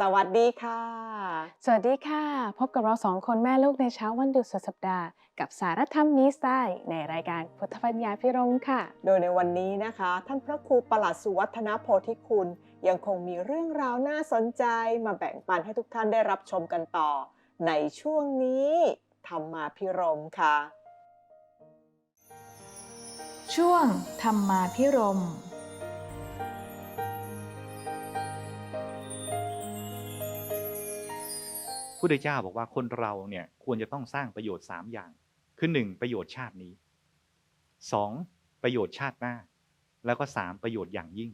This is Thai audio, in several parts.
สวัสดีค่ะ สวัสดีค่ะ พบกับเราสองคนแม่ลูกในเช้าวันหยุดสุดสัปดาห์ กับสารธรรมนิสไตในรายการพุทธปัญญาพิรมค่ะ โดยในวันนี้นะคะ ท่านพระครูประหลัดสุวัฒนโพธิคุณ ยังคงมีเรื่องราวน่าสนใจมาแบ่งปันให้ทุกท่านได้รับชมกันต่อ ในช่วงนี้ธรรมาพิรมค่ะ ช่วงธรรมาพิรม พุทธเจ้าบอกว่าคนเราเนี่ยควรจะต้องสร้างประโยชน์ 3 อย่าง คือหนึ่งประโยชน์ชาตินี้ 2. ประโยชน์ชาติหน้า แล้วก็ 3 ประโยชน์อย่างยิ่ง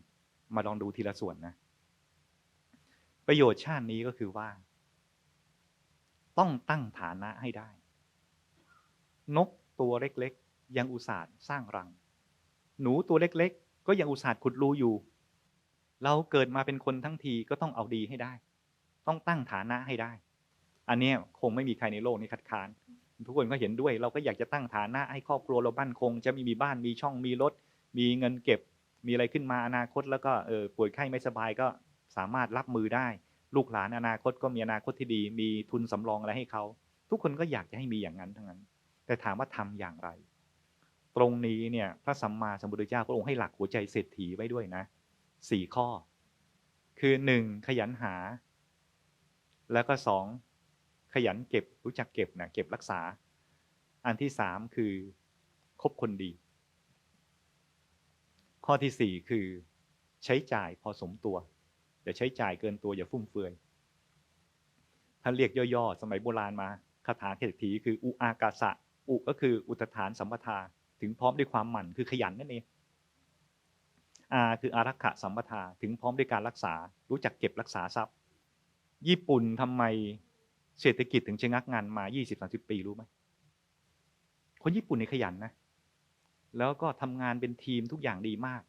มาลองดูทีละส่วนนะ ประโยชน์ชาตินี้ก็คือว่า ต้องตั้งฐานะให้ได้ นกตัวเล็กๆ ยังอุตส่าห์สร้างรัง หนูตัวเล็กๆ ก็ยังอุตส่าห์ขุดรูอยู่ เราเกิดมาเป็นคนทั้งทีก็ต้องเอาดีให้ได้ ต้องตั้งฐานะให้ได้ อันนี้คงไม่มีใครในโลกนี้คัดค้านทุกคนก็เห็นด้วย เราก็อยากจะตั้งฐานะให้ครอบครัวเราบ้านคง จะมีมีบ้านมีช่องมีรถ มีเงินเก็บ มีอะไรขึ้นมาอนาคต แล้วก็เออป่วยไข้ไม่สบายก็สามารถรับมือได้ ลูกหลานอนาคตก็มีอนาคตที่ดี มีทุนสำรองอะไรให้เขาทุกคนก็อยากจะให้มีอย่างนั้นทั้งนั้น แต่ถามว่าทำอย่างไร ตรงนี้เนี่ยพระสัมมาสัมพุทธเจ้าพระองค์ให้หลักหัวใจเศรษฐีไว้ด้วยนะสี่ข้อ คือหนึ่งขยันหา แล้วก็สอง ขยันเก็บรู้จักเก็บนะเก็บรักษา อันที่สามคือคบคนดี ข้อที่สี่คือ ใช้จ่ายพอสมตัวอย่าใช้จ่ายเกินตัวอย่าฟุ่มเฟือยท่านเรียกย่อๆ สมัยโบราณมาคาถาเศรษฐีคืออุอากาสะอุก็คืออุตฐานสัมปทา ถึงพร้อมด้วยความหมั่นคือขยันนั่นเองอาคืออารักขะสัมปทาถึงพร้อมด้วยการรักษา รู้จักเก็บรักษาทรัพย์ ญี่ปุ่นทำไม เศรษฐกิจถึงชะงักงานมา 20-30 ปีรู้ไหม คนญี่ปุ่นนี่ขยันนะ แล้วก็ทำงานเป็นทีมทุกอย่างดีมาก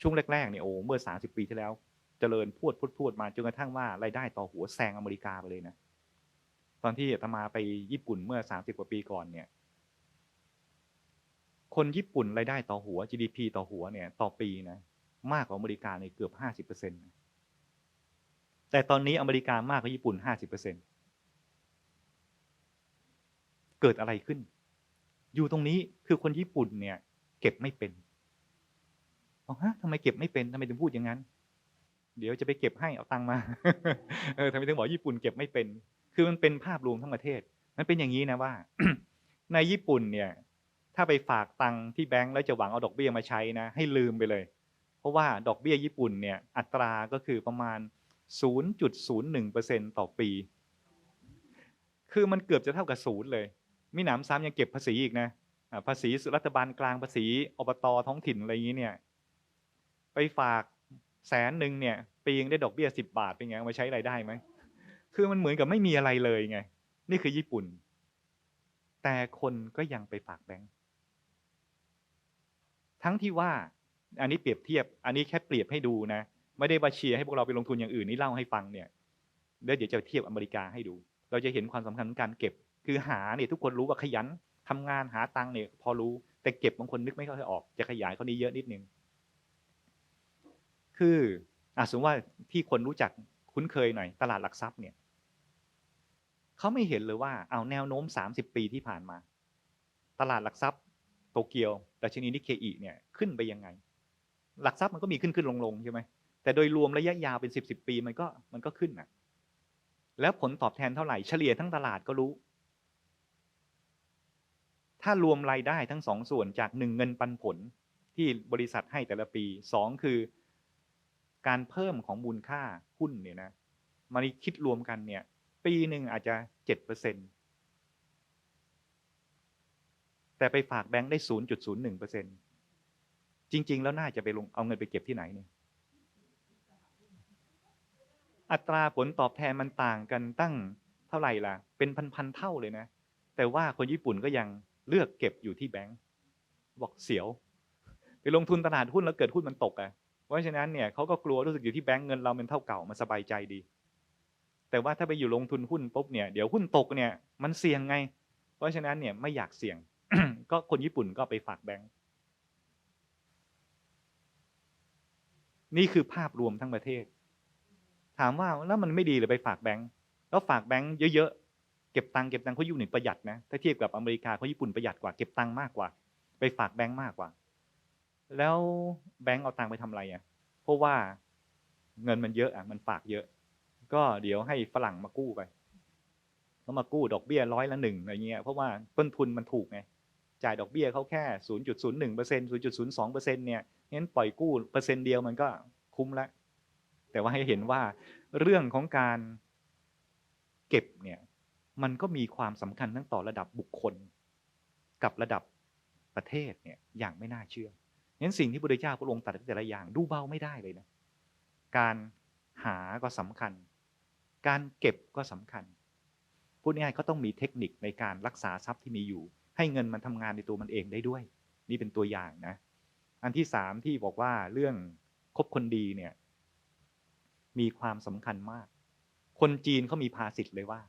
ช่วงแรกๆเนี่ยโอ้เมื่อ 30 ปีที่แล้ว เจริญพวดพวดพวดมาจนกระทั่งว่ารายได้ต่อหัวแซงอเมริกาไปเลยนะ ตอนที่อาตมาไปญี่ปุ่นเมื่อ 30 กว่าปีก่อนเนี่ยคนญี่ปุ่นรายได้ต่อหัว GDP ต่อหัวเนี่ยต่อปีนะมากกว่าอเมริกาในเกือบ 50%นะ แต่ตอนนี้อเมริกามากกว่าญี่ปุ่น 50%เกิดอะไรขึ้น อยู่ตรงนี้คือคนญี่ปุ่นเนี่ย เก็บไม่เป็นบอ๋อฮะทำไมเก็บไม่เป็นทำไมถึงพูดอย่างนั้น เดี๋ยวจะไปเก็บให้เอาตังค์มาเออทำไมถึงบอกญี่ปุ่นเก็บไม่เป็น คือมันเป็นภาพรวมทั้งประเทศ มันเป็นอย่างนี้นะว่า ในญี่ปุ่นเนี่ย ถ้าไปฝากตังค์ที่แบงก์แล้วจะหวังเอาดอกเบี้ยมาใช้นะ ให้ลืมไปเลย เพราะว่าดอกเบี้ยญี่ปุ่นเนี่ย อัตราก็คือประมาณ 0.01%ต่อปี คือมันเกือบจะเท่ากับศูนย์เลยมิหนำซ้ำยังเก็บภาษีอีกนะภาษีรัฐบาลกลางภาษีอบตท้องถิ่นอะไรอย่างนี้เนี่ย ไปฝากแสนหนึ่งเนี่ยปีนึงได้ดอกเบี้ยสิบบาทเป็นไงมาใช้รายได้ไหมคือมันเหมือนกับไม่มีอะไรเลยไง นี่คือญี่ปุ่น แต่คนก็ยังไปฝากแบงก์ทั้งที่ว่าอันนี้เปรียบเทียบ อันนี้แค่เปรียบให้ดูนะ ไม่ได้มาเชียร์ให้พวกเราไปลงทุนอย่างอื่นนี่เล่าให้ฟังเนี่ยเดี๋ยวเดี๋ยวจะเทียบอเมริกาให้ดู เราจะเห็นความสำคัญของการเก็บ คือหาเนี่ยทุกคนรู้ว่าขยันทำงานหาตังค์เนี่ยพอรู้แต่เก็บบางคนนึกไม่ค่อยออก จะขยายข้อนี้เยอะนิดนึง คืออะสมมติว่าที่คนรู้จักคุ้นเคยหน่อยตลาดหลักทรัพย์เนี่ยเขาไม่เห็นเลยว่าเอาแนวโน้ม 30 ปีที่ผ่านมา ตลาดหลักทรัพย์โตเกียวดัชนีนิเคอีเนี่ยขึ้นไปยังไง หลักทรัพย์มันก็มีขึ้นขึ้นลงลงใช่ไหม แต่โดยรวมระยะยาวเป็นสิบสิบปีมันก็มันก็ขึ้นนะแล้วผลตอบแทนเท่าไหร่เฉลี่ยทั้งตลาดก็รู้ ถ้ารวมรายได้ทั้งสองส่วนจากหนึ่งเงินปันผลที่บริษัทให้แต่ละปีสองคือ การเพิ่มของมูลค่าหุ้นเนี่ยนะมันคิดรวมกันเนี่ย ปีหนึ่งอาจจะเจ็ดเปอร์เซ็นแต่ไปฝากแบงค์ได้ศูนย์จุดศูนย์หนึ่งเปอร์เซ็นจริง ๆ แล้วน่าจะไปลงเอาเงินไปเก็บที่ไหนเนี่ย อัตราผลตอบแทนมันต่างกันตั้งเท่าไหร่ล่ะ เป็นพันๆเท่าเลยนะ แต่ว่าคนญี่ปุ่นก็ยังเลือกเก็บอยู่ที่แบงก์บอกเสียว ไปลงทุนตลาดหุ้นแล้วเกิดหุ้นมันตกอะเพราะฉะนั้นเนี่ยเขาก็กลัวรู้สึกอยู่ที่แบงก์เงินเราเป็นเท่าเก่ามันสบายใจดี แต่ว่าถ้าไปอยู่ลงทุนหุ้นปุ๊บเนี่ยเดี๋ยวหุ้นตกเนี่ยมันเสี่ยงไง เพราะฉะนั้นเนี่ยไม่อยากเสี่ยง ก็คนญี่ปุ่นก็ไปฝากแบงก์นี่คือภาพรวมทั้งประเทศ ถามว่าแล้วมันไม่ดีเลยไปฝากแบงก์แล้วฝากแบงก์เยอะๆเก็บตังค์เก็บตังค์เขาอยู่ในประหยัดนะถ้าเทียบกับอเมริกาเขาญี่ปุ่นประหยัดกว่าเก็บตังค์มากกว่า ไปฝากแบงก์มากกว่า แล้วแบงก์เอาตังค์ไปทำอะไรอะเพราะว่าเงินมันเยอะอะมันฝากเยอะ ก็เดี๋ยวให้ฝรั่งมากู้ไปเขามากู้ดอกเบี้ยร้อยละหนึ่งอะไรเงี้ยเพราะว่าต้นทุนมันถูกไงจ่ายดอกเบี้ยเขาแค่ศูนย์จุดศูนย์หนึ่งเปอร์เซ็นต์ศูนย์จุดศูนย์สองเปอร์เซ็นต์เนี่ยงั้นปล่อยกู้เปอร์เซ็นต์เดียวมันก็คุ้มล้ว แต่ว่าให้เห็นว่าเรื่องของการเก็บเนี่ยมันก็มีความสำคัญทั้งต่อระดับบุคคล กับระดับประเทศเนี่ยอย่างไม่น่าเชื่องั้นสิ่งที่พระพุทธเจ้าพระองค์ตรัสแต่ละอย่างดูเบาไม่ได้เลยนะการหาก็สำคัญ การเก็บก็สำคัญพูดง่ายๆก็ต้องมีเทคนิคในการรักษาทรัพย์ที่มีอยู่ ให้เงินมันทำงานในตัวมันเองได้ด้วย นี่เป็นตัวอย่างนะ อันที่สามที่บอกว่าเรื่องคบคนดีเนี่ย มีความสำคัญมาก คนจีนเขามีภาษิตเลยว่า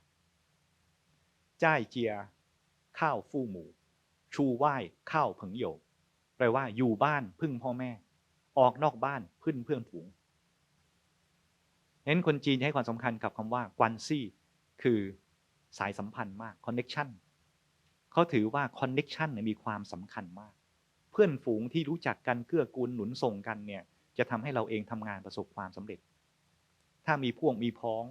จ้ายเจีย ข้าวฟู่หมู ชูไหว้ข้าวผงโยกแปลว่าอยู่บ้านพึ่งพ่อแม่ ออกนอกบ้านพึ่งเพื่อนฝูงเน้นคนจีนให้ความสำคัญกับคำว่ากวนซี่ คือสายสัมพันธ์มากคอนเน็ชันเขาถือว่าคอนเน็ชันมีความสำคัญมาก เพื่อนฝูงที่รู้จักกันเกื้อกูลหนุนส่งกันเนี่ยจะทำให้เราเองทำงานประสบความสำเร็จ ถ้ามีพวกมีพ้อง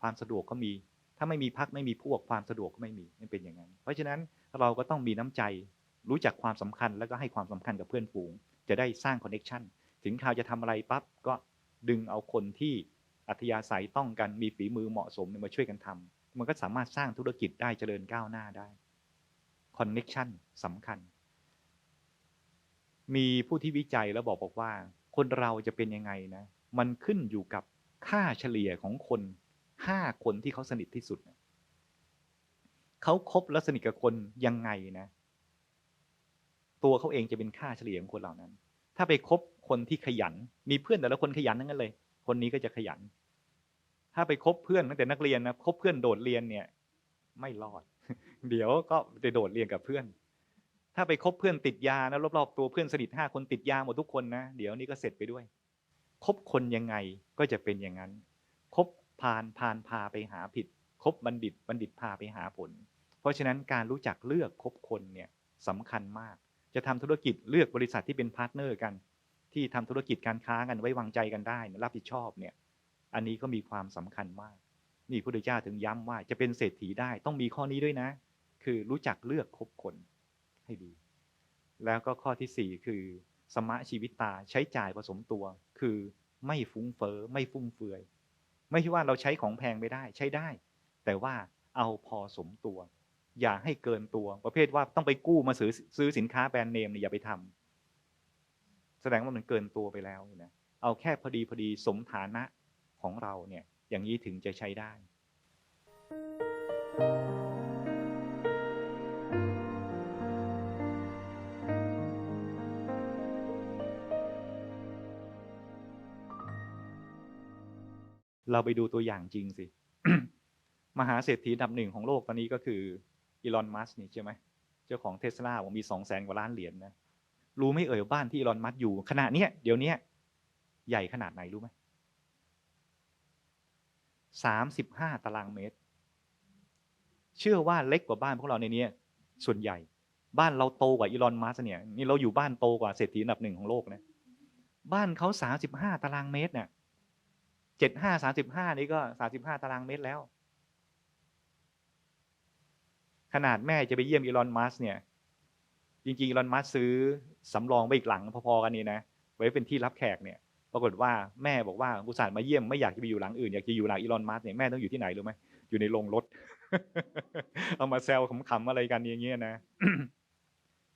ความสะดวกก็มี ถ้าไม่มีพักไม่มีพวกความสะดวกก็ไม่มีนั่นเป็นอย่างนั้น เพราะฉะนั้นเราก็ต้องมีน้ำใจ รู้จักความสำคัญแล้วก็ให้ความสำคัญกับเพื่อนฝูง จะได้สร้างคอนเน็ชันถึงข่าวจะทำอะไรปั๊บก็ดึงเอาคนที่อัธยาศัยต้องกันมีฝีมือเหมาะสมมาช่วยกันทำมันก็สามารถสร้างธุรกิจได้เจริญก้าวหน้าได้คอนเน็ชันสำคัญ มีผู้ที่วิจัยแล้วบอกบอกว่า คนเราจะเป็นยังไงนะ มันขึ้นอยู่กับ ค่าเฉลี่ยของคนห้าคนที่เขาสนิทที่สุดเขาคบและสนิทกับคนยังไงนะ ตัวเขาเองจะเป็นค่าเฉลี่ยของคนเหล่านั้น ถ้าไปคบคนที่ขยัน มีเพื่อนแต่ละคนขยันทั้งนั้นเลย คนนี้ก็จะขยัน ถ้าไปคบเพื่อนตั้งแต่นักเรียนนะคบเพื่อนโดดเรียนเนี่ย ไม่รอด เดี๋ยวก็จะโดดเรียนกับเพื่อน ถ้าไปคบเพื่อนติดยานะรอบๆตัวเพื่อนสนิทห้าคนติดยาหมดทุกคนนะเดี๋ยวนี้ก็เสร็จไปด้วย คบคนยังไงก็จะเป็นอย่างนั้น คบพานพานพาไปหาผิด คบบัณฑิตบัณฑิตพาไปหาผล เพราะฉะนั้นการรู้จักเลือกคบคนเนี่ยสำคัญมาก จะทำธุรกิจเลือกบริษัทที่เป็นพาร์ทเนอร์กัน ที่ทำธุรกิจการค้ากันไว้วางใจกันได้รับผิดชอบเนี่ย อันนี้ก็มีความสำคัญมาก นี่พระพุทธเจ้าถึงย้ำว่าจะเป็นเศรษฐีได้ต้องมีข้อนี้ด้วยนะ คือรู้จักเลือกคบคนให้ดี แล้วก็ข้อที่สี่คือ สมะชีวิตตาใช้จ่ายผสมตัว คือไม่ฟุ้งเฟอ้อไม่ฟุ่มเฟือย ไม่ใช่ว่าเราใช้ของแพงไม่ได้ใช้ได้ แต่ว่าเอาพอสมตัว อย่าให้เกินตัวประเภทว่าต้องไปกู้มาซื้อซื้อสินค้าแบรนด์เนมเนี่ยอย่าไปทำแสดงว่ามันเกินตัวไปแล้วนะเอาแค่พอดีพอดีสมฐานะของเราเนี่ยอย่างนี้ถึงจะใช้ได้ เราไปดูตัวอย่างจริงสิ มหาเศรษฐีอันดับหนึ่งของโลกตอนนี้ก็คืออีลอนมัสนี่ใช่ไหมเจ้าของเทสลาผมมีสองแสนกว่าล้านเหรียญนนะรู้ไม่เอ่ยบ้านที่อีลอนมัสอยู่ขณะเนี้ยเดี๋ยวนี้ใหญ่ขนาดไหนรู้ไหมสามสิบห้าตารางเมตร เชื่อว่าเล็กกว่าบ้านพวกเราในนี้ส่วนใหญ่ บ้านเราโตกว่าอีลอนมัสเนี่ยนี่เราอยู่บ้านโตกว่าเศรษฐีอันดับหนึ่งของโลกนะบ้านเขาสามสิบห้าตารางเมตรเนี่ย เจ็ดห้าสามสิบห้านี่ก็สามสิบห้าตารางเมตรแล้ว ขนาดแม่จะไปเยี่ยมอีลอนมัสเนี่ย จริงๆอีลอนมัสซื้อสำรองไว้อีกหลังพอๆกันนี่นะไว้เป็นที่รับแขกเนี่ย ปรากฏว่าแม่บอกว่าอุตส่าห์มาเยี่ยมไม่อยากจะไปอยู่หลังอื่นอยากจะอยู่หลังอีลอนมัสเนี่ยแม่ต้องอยู่ที่ไหนรู้ไหมอยู่ในโรงรถ เอามาแซวขำๆอะไรกันอย่างเงี้ยนะ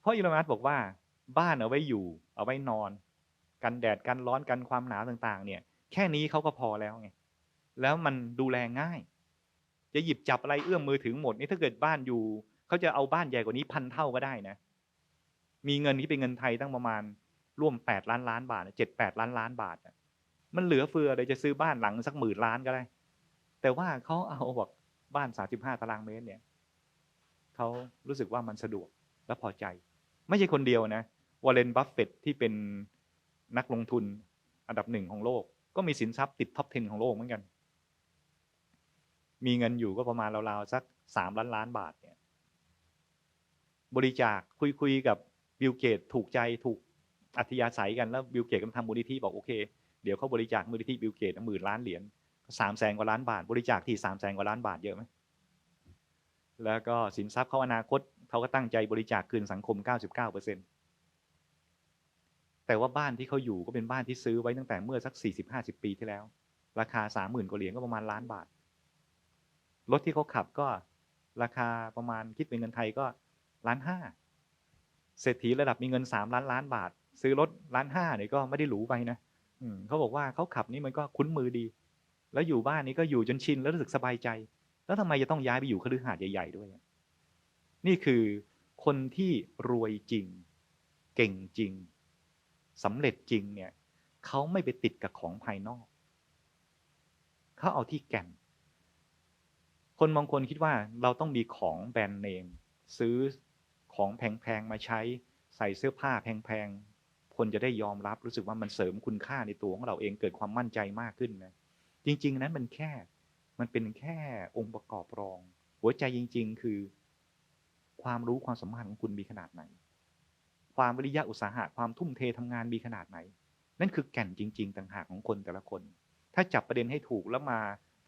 เพราะอีลอนมัสบอกว่า บ้านเอาไว้อยู่ เอาไว้นอน กันแดดกันร้อนกันความหนาวต่าง ๆ เนี่ย แค่นี้เขาก็พอแล้วไงแล้วมันดูแลง่าย จะหยิบจับอะไรเอื้อมมือถึงหมดนี่ถ้าเกิดบ้านอยู่เขาจะเอาบ้านใหญ่กว่านี้พันเท่าก็ได้นะ มีเงินที่เป็นเงินไทยตั้งประมาณร่วมแปดล้านล้านบาทเจ็ดแปดล้านล้านบาทมันเหลือเฟือเลยจะซื้อบ้านหลังสักหมื่นล้านก็ได้ แต่ว่าเขาเอาบอกบ้านสาสิบห้าตารางเมตรเนี่ยเขารู้สึกว่ามันสะดวกและพอใจ ไม่ใช่คนเดียวนะวอร์เรนบัฟเฟตที่เป็นนักลงทุนอันดับหนึ่งของโลก ก็มีสินทรัพย์ติดท็อป 10 ของโลกเหมือนกัน มีเงินอยู่ก็ประมาณราวๆสักสามล้านล้านบาทเนี่ย บริจาคคุยคุยกับบิลเกตถูกใจถูกอัธยาศัยกันแล้วบิลเกตก็ทำมูลนิธิบอกโอเค เดี๋ยวเขาบริจาคมูลนิธิบิลเกตหมื่นล้านเหรียญสามแสนกว่าล้านบาท บริจาคที่สามแสนกว่าล้านบาทเยอะไหมแล้วก็สินทรัพย์เขาอนาคตเขาก็ตั้งใจบริจาคคืนสังคม 99เปอร์เซ็นต์ แต่ว่าบ้านที่เขาอยู่ก็เป็นบ้านที่ซื้อไว้ตั้งแต่เมื่อสัก 40-50 ปีที่แล้ว ราคา 30,000กว่าเหรียญก็ประมาณล้านบาท รถที่เขาขับก็ราคาประมาณคิดเป็นเงินไทยก็ล้านห้าเศรษฐีระดับมีเงิน 3 ล้านล้านบาท ซื้อรถล้านห้าเนี่ยก็ไม่ได้หรูไปนะอืเขาบอกว่าเขาขับนี่มันก็คุ้นมือดี แล้วอยู่บ้านนี้ก็อยู่จนชินแล้วรู้สึกสบายใจ แล้วทำไมจะต้องย้ายไปอยู่คฤหาสน์ใหญ่ๆด้วย นี่คือคนที่รวยจริง เก่งจริง สำเร็จจริงเนี่ยเขาไม่ไปติดกับของภายนอกเขาเอาที่แก่น คนบางคนคิดว่าเราต้องมีของแบรนด์เนมซื้อของแพงๆมาใช้ใส่เสื้อผ้าแพงๆ คนจะได้ยอมรับรู้สึกว่ามันเสริมคุณค่าในตัวของเราเองเกิดความมั่นใจมากขึ้นนะจริง ๆ นั้นมันแค่มันเป็นแค่องค์ประกอบรอง หัวใจจริง ๆ คือ ความรู้ความสามารถของคุณมีขนาดไหน ความวิริยะอุตสาหะความทุ่มเททำงานมีขนาดไหน นั่นคือแก่นจริง ๆ ต่างหากของคนแต่ละคน ถ้าจับประเด็นให้ถูกแล้วมา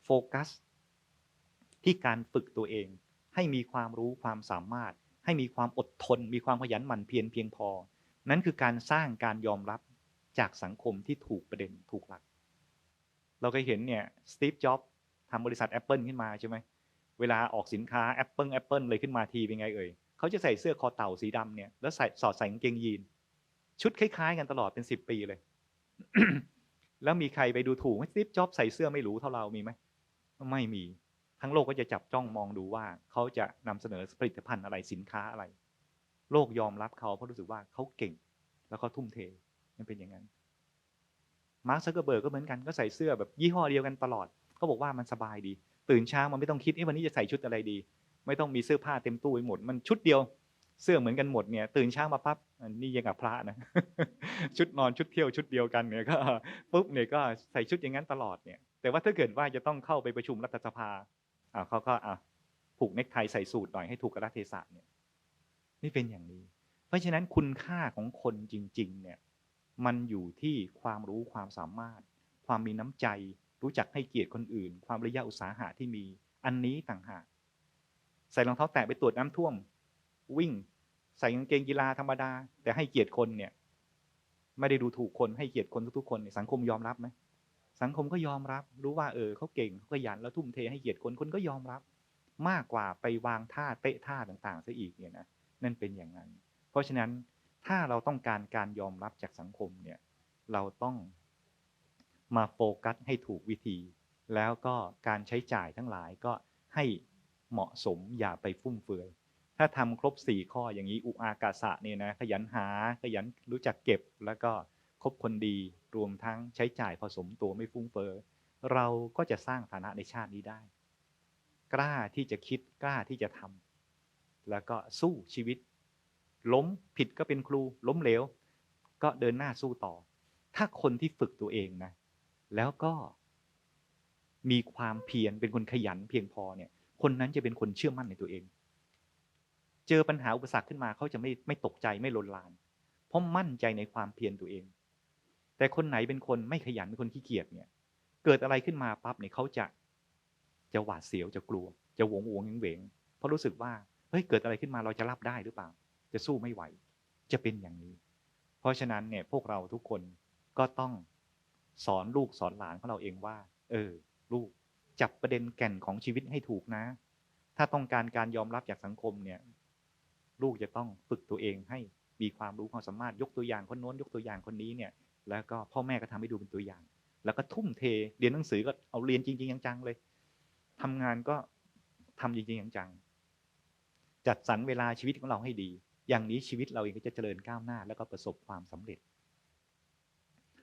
โฟกัส ที่การฝึกตัวเอง ให้มีความรู้ความสามารถ ให้มีความอดทน มีความขยันหมั่นเพียรเพียงพอ นั่นคือการสร้างการยอมรับจากสังคมที่ถูกประเด็นถูกหลัก เราเคยเห็นเนี่ยสตีฟจ็อบทำบริษัท Apple ขึ้นมาใช่ไหมเวลาออกสินค้า Apple Apple เลยขึ้นมาทีเป็นไงเอ่ย เขาจะใส่เสื้อคอเต่าสีดำเนี่ยแล้วใส่สอดใส่กางเกงยีน ชุดคล้ายๆ กันตลอดเป็นสิบปีเลย แล้วมีใครไปดูถูกไหมสตีฟจ็อบใส่เสื้อไม่หรูเท่าเรามีไหมไม่มี ทั้งโลกก็จะจับจ้องมองดูว่าเขาจะนำเสนอผลิตภัณฑ์อะไรสินค้าอะไร โลกยอมรับเขาเพราะรู้สึกว่าเขาเก่ง แล้วก็ทุ่มเทมันเป็นอย่างนั้นมาร์คซักเกอร์เบิร์กก็เหมือนกันก็ใส่เสื้อแบบยี่ห้อเดียวกันตลอดเขาบอกว่ามันสบายดี ตื่นเช้ามันไม่ต้องคิดเอ้วันนี้จะใส่ชุดอะไรดี ไม่ต้องมีเสื้อผ้าเต็มตู้ไปหมด มันชุดเดียวเสื้อเหมือนกันหมดเนี่ยตื่นเช้ามาปั๊บอันนี่ยังกับพระนะชุดนอนชุดเที่ยวชุดเดียวกันเนี่ยก็ปุ๊บเนี่ยก็ใส่ชุดอย่างนั้นตลอดเนี่ย แต่ว่าถ้าเกิดว่าจะต้องเข้าไปประชุมรัฐสภาอ่าเขาก็อะผูกเนคไทใส่สูทหน่อยให้ถูกกระเทศะเนี่ย นี่เป็นอย่างนี้ เพราะฉะนั้นคุณค่าของคนจริง ๆ เนี่ย มันอยู่ที่ความรู้ความสามารถ ความมีน้ำใจ รู้จักให้เกียรติคนอื่น ความระยะอุตสาหะที่มีอันนี้ต่างหาก ใส่รองเท้าแตะไปตรวจน้ำท่วม วิ่ง ใส่กางเกงกีฬาธรรมดา แต่ให้เกียรติคนเนี่ย ไม่ได้ดูถูกคนให้เกียรติคนทุกๆคนสังคมยอมรับไหมสังคมก็ยอมรับ รู้ว่าเออเขาเก่งเขาขยันแล้วทุ่มเทให้เกียรติคนคนก็ยอมรับ มากกว่าไปวางท่าเตะท่าต่างๆซะอีกเนี่ยนะนั่นเป็นอย่างนั้น เพราะฉะนั้นถ้าเราต้องการการยอมรับจากสังคมเนี่ย เราต้องมาโฟกัสให้ถูกวิธี แล้วก็การใช้จ่ายทั้งหลายก็ให้ เหมาะสมอย่าไปฟุ่มเฟือย ถ้าทำครบ 4 ข้ออย่างนี้อุอากาสะเนี่ยนะขยันหาขยันรู้จักเก็บแล้วก็คบคนดีรวมทั้งใช้จ่ายผสมตัวไม่ฟุ่มเฟือยเราก็จะสร้างฐานะในชาตินี้ได้ กล้าที่จะคิดกล้าที่จะทำแล้วก็สู้ชีวิต ล้มผิดก็เป็นครู ล้มเหลว ก็เดินหน้าสู้ต่อ ถ้าคนที่ฝึกตัวเองนะ แล้วก็มีความเพียรเป็นคนขยันเพียงพอเนี่ย คนนั้นจะเป็นคนเชื่อมั่นในตัวเอง เจอปัญหาอุปสรรคขึ้นมาเขาจะไม่ไม่ตกใจไม่ลนลาน เพราะมั่นใจในความเพียรตัวเอง แต่คนไหนเป็นคนไม่ขยันเป็นคนขี้เกียจเนี่ย เกิดอะไรขึ้นมาปั๊บเนี่ยเขาจะจะหวาดเสียวจะกลัว จะหวงหวงเหวงเพราะรู้สึกว่าเฮ้ยเกิดอะไรขึ้นมาเราจะรับได้หรือเปล่า จะสู้ไม่ไหว จะเป็นอย่างนี้ เพราะฉะนั้นเนี่ยพวกเราทุกคนก็ต้องสอนลูกสอนหลานของเราเองว่า เออ ลูก จับประเด็นแก่นของชีวิตให้ถูกนะ ถ้าต้องการการยอมรับจากสังคมเนี่ย ลูกจะต้องฝึกตัวเองให้มีความรู้ความสามารถยกตัวอย่างคนโน้นยกตัวอย่างคนนี้เนี่ย แล้วก็พ่อแม่ก็ทำให้ดูเป็นตัวอย่าง แล้วก็ทุ่มเทเรียนหนังสือก็เอาเรียนจริง ๆ จังๆเลยทำงานก็ทำจริง ๆ จังๆจัดสรรเวลาชีวิตของเราให้ดี อย่างนี้ชีวิตเราเองก็จะเจริญก้าวหน้า แล้วก็ประสบความสำเร็จ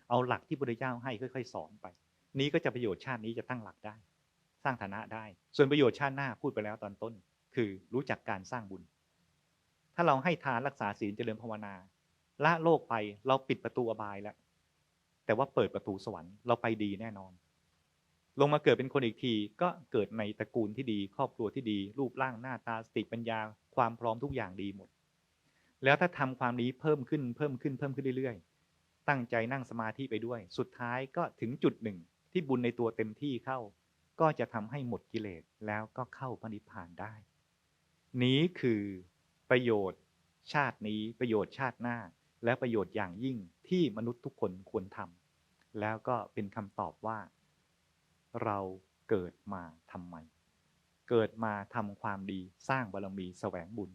เอาหลักที่พระพุทธเจ้าให้ค่อย ๆ สอนไป นี้ก็จะประโยชน์ชาตินี้จะตั้งหลักได้ สร้างฐานะได้ ส่วนประโยชน์ชาติหน้าพูดไปแล้วตอนต้น คือรู้จักการสร้างบุญ ถ้าเราให้ทานรักษาศีลเจริญภาวนาละโลกไปเราปิดประตูอบายแล้ว แต่ว่าเปิดประตูสวรรค์เราไปดีแน่นอน ลงมาเกิดเป็นคนอีกทีก็เกิดในตระกูลที่ดี ครอบครัวที่ดี รูปร่างหน้าตาสติปัญญาความพร้อมทุกอย่างดีหมด แล้วถ้าทำความนี้เพิ่มขึ้นเพิ่มขึ้นเพิ่มขึ้นเรื่อยๆ ตั้งใจนั่งสมาธิไปด้วย สุดท้ายก็ถึงจุดหนึ่งที่บุญในตัวเต็มที่เข้า ก็จะทำให้หมดกิเลสแล้วก็เข้าพระนิพพานได้ นี้คือประโยชน์ชาตินี้ประโยชน์ชาติหน้า และประโยชน์อย่างยิ่งที่มนุษย์ทุกคนควรทำแล้วก็เป็นคำตอบว่า เราเกิดมาทำไม เกิดมาทำความดีสร้างบารมีแสวงบุญ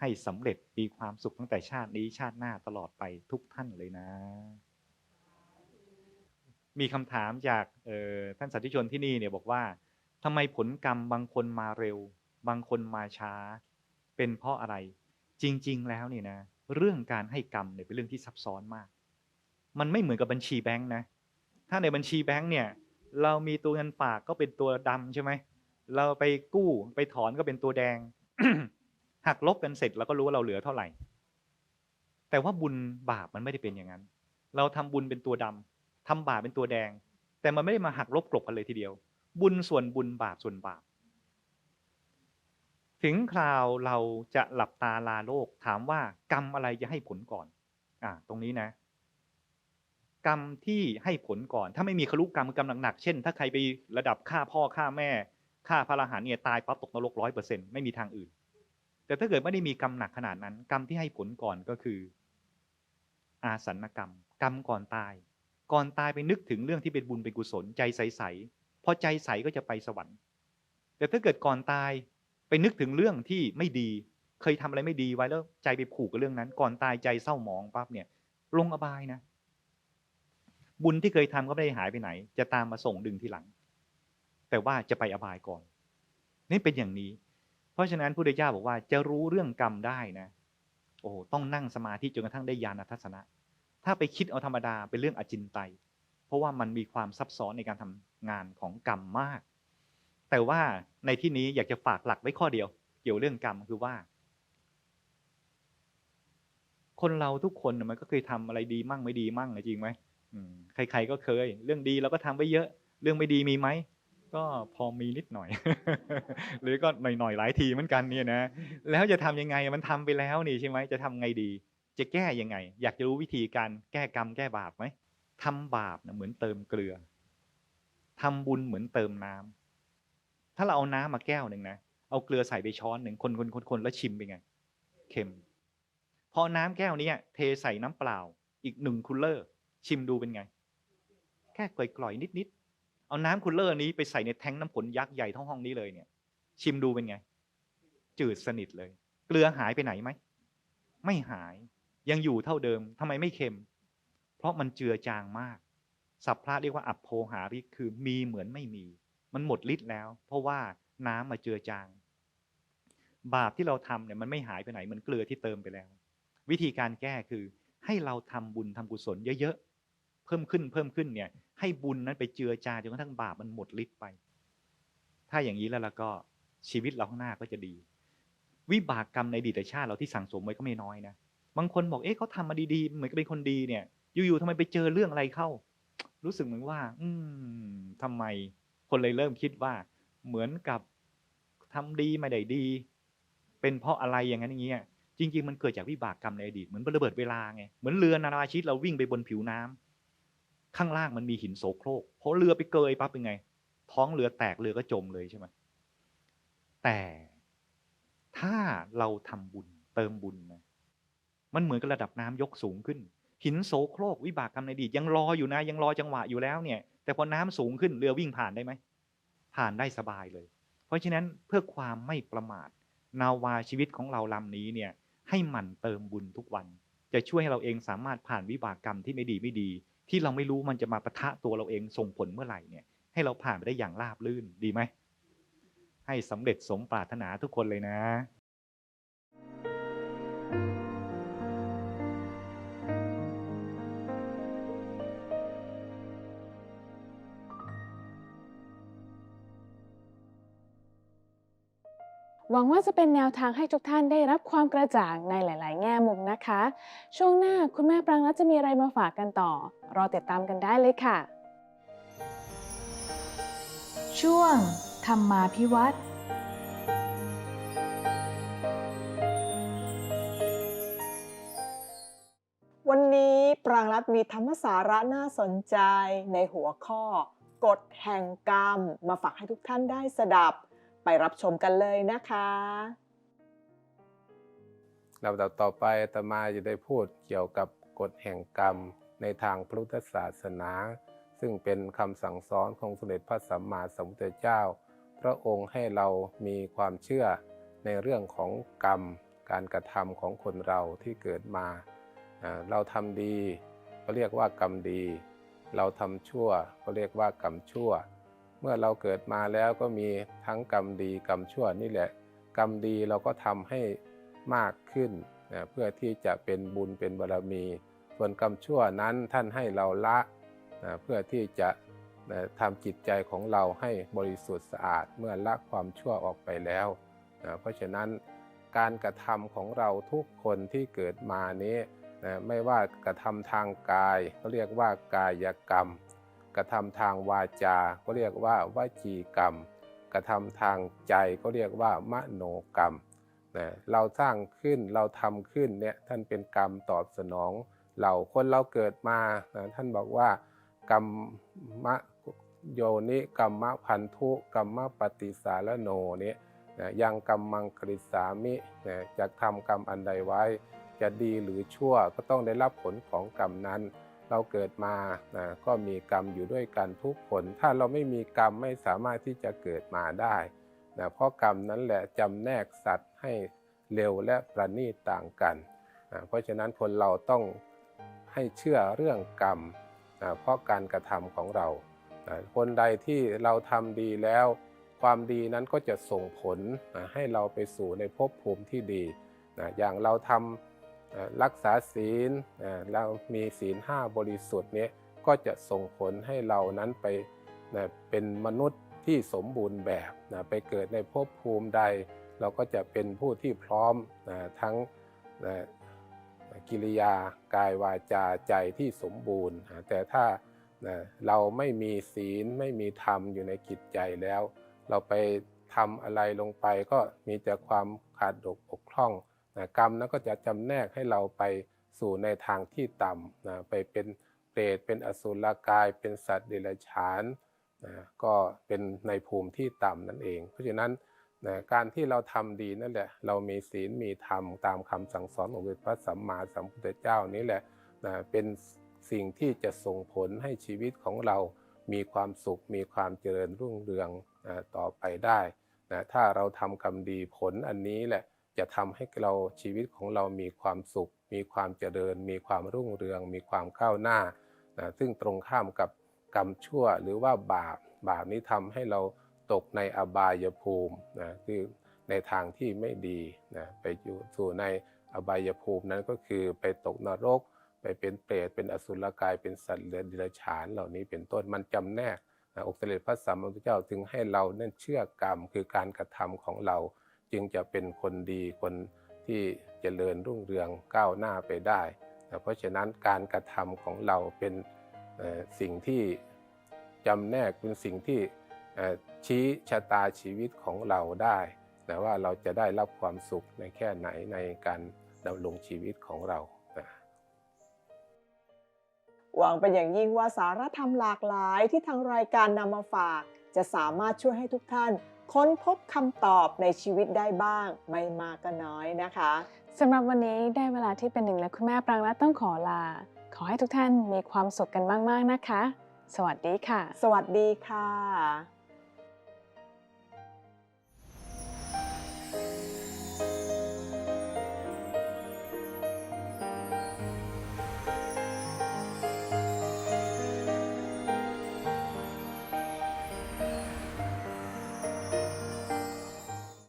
ให้สำเร็จมีความสุขตั้งแต่ชาตินี้ชาติหน้าตลอดไปทุกท่านเลยนะ มีคำถามจากท่านสาธุชนที่นี่เนี่ยบอกว่าทำไมผลกรรมบางคนมาเร็ว บางคนมาช้า เป็นเพราะอะไร จริง ๆ แล้วเนี่ยนะเรื่องการให้กรรมเนี่ยเป็นเรื่องที่ซับซ้อนมาก มันไม่เหมือนกับบัญชีแบงค์นะ ถ้าในบัญชีแบงค์เนี่ย เรามีตัวเงินฝากก็เป็นตัวดำใช่ไหมเราไปกู้ไปถอนก็เป็นตัวแดงหักลบกันเสร็จเราก็รู้ว่าเราเหลือเท่าไหร่ แต่ว่าบุญบาปมันไม่ได้เป็นอย่างนั้น เราทำบุญเป็นตัวดำ ทำบาปเป็นตัวแดง แต่มันไม่ได้มาหักลบกลบกันเลยทีเดียว บุญส่วนบุญบาปส่วนบาป ถึงคราวเราจะหลับตาลาโลกถามว่ากรรมอะไรจะให้ผลก่อน อ่า ตรงนี้นะ กรรมที่ให้ผลก่อน ถ้าไม่มีคลุกกรรมกรรมหนักๆเช่น ถ้าใครไประดับฆ่าพ่อฆ่าแม่ฆ่าพระอรหันต์เนี่ยตายปั๊บตกนรกร้อยเปอร์เซ็นต์ไม่มีทางอื่น แต่ถ้าเกิดไม่ได้มีกรรมหนักขนาดนั้น กรรมที่ให้ผลก่อนก็คือ อาสันกรรม กรรมก่อนตาย ก่อนตายไปนึกถึงเรื่องที่เป็นบุญเป็นกุศลใจใสๆพอใจใสก็จะไปสวรรค์ แต่ถ้าเกิดก่อนตายไปนึกถึงเรื่องที่ไม่ดี เคยทำอะไรไม่ดีไว้แล้วใจไปผูกกับเรื่องนั้น ก่อนตายใจเศร้าหมองปั๊บเนี่ย ลงอบายนะ บุญที่เคยทำก็ไม่ได้หายไปไหน จะตามมาส่งดึงทีหลัง แต่ว่าจะไปอบายก่อน นี่เป็นอย่างนี้ เพราะฉะนั้นพุทธเจ้าบอกว่าจะรู้เรื่องกรรมได้นะ โอ้ต้องนั่งสมาธิจนกระทั่งได้ญาณทัศนะ ถ้าไปคิดเอาธรรมดาเป็นเรื่องอจินไตย เพราะว่ามันมีความซับซ้อนในการทำงานของกรรมมาก แต่ว่าในที่นี้อยากจะฝากหลักไว้ข้อเดียว เกี่ยวเรื่องกรรมคือว่า คนเราทุกคนมันก็เคยทำอะไรดีมั่งไม่ดีมั่งจริงไหมใคร ๆ ก็เคย เรื่องดีเราก็ทำไว้เยอะ เรื่องไม่ดีมีไหมก็พอมีนิดหน่อย หรือก็หน่อยๆหลายทีเหมือนกันเนี่ยนะแล้วจะทำยังไงมันทำไปแล้วนี่ใช่ไหมจะทำไงดี จะแก้ยังไง อยากจะรู้วิธีการแก้กรรมแก้บาปไหมทำบาปนะเหมือนเติมเกลือทำบุญเหมือนเติมน้ำถ้าเราเอาน้ำมาแก้วหนึ่งนะเอาเกลือใส่ไปช้อนหนึ่งคนคนคนคนแล้วชิมเป็นไง เค็ม พอน้ำแก้วนี้เทใส่น้ำเปล่า อีกหนึ่งคูลเลอร์ ชิมดูเป็นไง แค่กล่อยๆนิดๆเอาน้ำคูลเลอร์นี้ไปใส่ในแท้งน้ำผลยักษ์ใหญ่ทั้งห้องนี้เลยเนี่ย ชิมดูเป็นไง จืดสนิทเลย เกลือหายไปไหนไหม ไม่หาย ยังอยู่เท่าเดิมทำไมไม่เค็ม เพราะมันเจือจางมาก สัพพะเรียกว่าอัพโพหาริกคือมีเหมือนไม่มี มันหมดฤทธิ์แล้ว เพราะว่าน้ำมาเจือจาง บาปที่เราทำเนี่ยมันไม่หายไปไหนเหมือนเกลือที่เติมไปแล้ว วิธีการแก้คือให้เราทำบุญทำกุศลเยอะๆ เพิ่มขึ้นเพิ่มขึ้นเนี่ย ให้บุญนั้นไปเจือจางจนกระทั่งบาปมันหมดฤทธิ์ไป ถ้าอย่างนี้แล้วเราก็ชีวิตเราข้างหน้าก็จะดี วิบากกรรมในดีตชาติเราที่สั่งสมไว้ก็ไม่น้อยนะ บางคนบอกเอ๊ะเขาทำมาดีๆ เหมือนกับเป็นคนดีเนี่ย อยู่ๆทำไมไปเจอเรื่องอะไรเข้า รู้สึกเหมือนว่า อืมทำไมคนเลยเริ่มคิดว่า เหมือนกับทำดีไม่ได้ดี เป็นเพราะอะไรอย่างนั้นอย่างเงี้ยจริง ๆ มันเกิดจากวิบากกรรมในอดีตเหมือนระเบิดเวลาไงเหมือนเรือนาราชิตเราวิ่งไปบนผิวน้ำข้างล่างมันมีหินโสโครกพอเรือไปเกยปั๊บเป็นไง ท้องเรือแตกเรือก็จมเลยใช่ไหมแต่ถ้าเราทำบุญเติมบุญนะ มันเหมือนกับระดับน้ำยกสูงขึ้น หินโสโครกวิบากกรรมในอดีตยังรออยู่นะยังรอจังหวะอยู่แล้วเนี่ย แต่พอน้ำสูงขึ้นเรือวิ่งผ่านได้ไหมผ่านได้สบายเลย เพราะฉะนั้นเพื่อความไม่ประมาท นาวาชีวิตของเราลำนี้เนี่ยให้หมั่นเติมบุญทุกวัน จะช่วยให้เราเองสามารถผ่านวิบากกรรมที่ไม่ดีไม่ดี ที่เราไม่รู้มันจะมาปะทะตัวเราเองส่งผลเมื่อไหร่เนี่ยให้เราผ่านไปได้อย่างราบรื่นดีไหมให้สำเร็จสมปรารถนาทุกคนเลยนะ วังว่าจะเป็นแนวทางให้ทุกท่านได้รับความกระจ่างในหลาย ๆ แง่มุมนะคะ ช่วงหน้าคุณแม่ปรางรัตจะมีอะไรมาฝากกันต่อ รอติดตามกันได้เลยค่ะ ช่วง ธรรมาพิวัตรวันนี้ปรางรัฐมีธรรมสาระน่าสนใจในหัวข้อ กฎแห่งกรรมมาฝากให้ทุกท่านได้สดับ ไปรับชมกันเลยนะคะลำดับต่อไปตมาจะได้พูดเกี่ยวกับกฎแห่งกรรมในทางพุทธศาสนา ซึ่งเป็นคำสั่งสอนของสมเด็จพระสัมมาสัมพุทธเจ้า พระองค์ให้เรามีความเชื่อในเรื่องของกรรม การกระทำของคนเราที่เกิดมาอ่าเราทำดีก็เรียกว่ากรรมดี เราทำชั่วก็เรียกว่ากรรมชั่ว เมื่อเราเกิดมาแล้วก็มีทั้งกรรมดีกรรมชั่วนี่แหละ กรรมดีเราก็ทำให้มากขึ้นนะเพื่อที่จะเป็นบุญเป็นบารมี ส่วนกรรมชั่วนั้นท่านให้เราละนะเพื่อที่จะนะทำจิตใจของเราให้บริสุทธิ์สะอาดเมื่อละความชั่วออกไปแล้วนะเพราะฉะนั้นการกระทำของเราทุกคนที่เกิดมานี้นะไม่ว่ากระทำทางกายก็เรียกว่ากายกรรม กระทำทางวาจา ก็เรียกว่าวาจีกรรม กระทำทางใจก็เรียกว่ามโนกรรมนะเราสร้างขึ้นเราทำขึ้นเนี่ยท่านเป็นกรรมตอบสนอง เราคนเราเกิดมานะท่านบอกว่ากรรมมะโยนิกรรมะพันธุกรรมะปฏิสารโนเนี่ยนะยังกรรมมังกริสามินะจะทำกรรมอันใดไว้ จะดีหรือชั่วก็ต้องได้รับผลของกรรมนั้น เราเกิดมานะก็มีกรรมอยู่ด้วยกันทุกคน ถ้าเราไม่มีกรรมไม่สามารถที่จะเกิดมาได้นะเพราะกรรมนั้นแหละจำแนกสัตว์ให้เร็วและประณีตต่างกันนะเพราะฉะนั้นคนเราต้องให้เชื่อเรื่องกรรมนะเพราะการกระทำของเรานะคนใดที่เราทำดีแล้ว ความดีนั้นก็จะส่งผลนะให้เราไปสู่ในภพภูมิที่ดีนะอย่างเราทำ รักษาศีลเอ่อเรามีศีลห้าบริสุทธิ์นี้ก็จะส่งผลให้เรานั้นไปนะเป็นมนุษย์ที่สมบูรณ์แบบนะไปเกิดในภพภูมิใด เราก็จะเป็นผู้ที่พร้อมนะทั้งนะกิริยากายวาจาใจที่สมบูรณ์ แต่ถ้านะเราไม่มีศีลไม่มีธรรมอยู่ในจิตใจแล้ว เราไปทำอะไรลงไปก็มีแต่ความขาดดกบกพร่อง นะกรรมนั้นก็จะจำแนกให้เราไปสู่ในทางที่ต่ำนะไปเป็นเปรตเป็นอสุรกาย เป็นสัตว์เดรัจฉานนะก็เป็นในภูมิที่ต่ำนั่นเอง เพราะฉะนั้นนะการที่เราทำดีนั่นแหละ เรามีศีลมีธรรมตามคำสั่งสอนของพระสัมมาสัมพุทธเจ้านี้แหละนะเป็นสิ่งที่จะส่งผลให้ชีวิตของเรา มีความสุข มีความเจริญรุ่งเรืองนะต่อไปได้นะถ้าเราทำกรรมดีผลอันนี้แหละ จะทำให้เราชีวิตของเรามีความสุข มีความเจริญ มีความรุ่งเรือง มีความก้าวหน้านะซึ่งตรงข้ามกับกรรมชั่วหรือว่าบาปบาปนี้ทำให้เราตกในอบายภูมินะคือในทางที่ไม่ดีนะไปอยู่สู่ในอบายภูมินั้นก็คือไปตกนรก ไปเป็นเปรตเป็นอสุรกายเป็นสัตว์เดรัจฉานเหล่านี้เป็นต้นมันจำแนกนะองค์เสด็จพระสัมมาสัมพุทธเจ้าจึงให้เราเนั่นเชื่อกรรมคือการกระทำของเรา จึงจะเป็นคนดีคนที่เจริญรุ่งเรืองก้าวหน้าไปได้นะเพราะฉะนั้นการกระทำของเราเป็นสิ่งที่จำแนกเป็นสิ่งที่ชี้ชะตาชีวิตของเราได้นะว่าเราจะได้รับความสุขในแค่ไหนในการดำรงชีวิตของเรานะหวังเป็นอย่างยิ่งว่าสารธรรมหลากหลายที่ทางรายการนำมาฝาก จะสามารถช่วยให้ทุกท่าน ค้นพบคำตอบในชีวิตได้บ้าง ไม่มากก็น้อยนะคะสำหรับวันนี้ได้เวลาที่เป็นหนึ่งและคุณแม่ปรางรัตต้องขอลา ขอให้ทุกท่านมีความสุขกันมาก ๆ นะคะ สวัสดีค่ะ สวัสดีค่ะ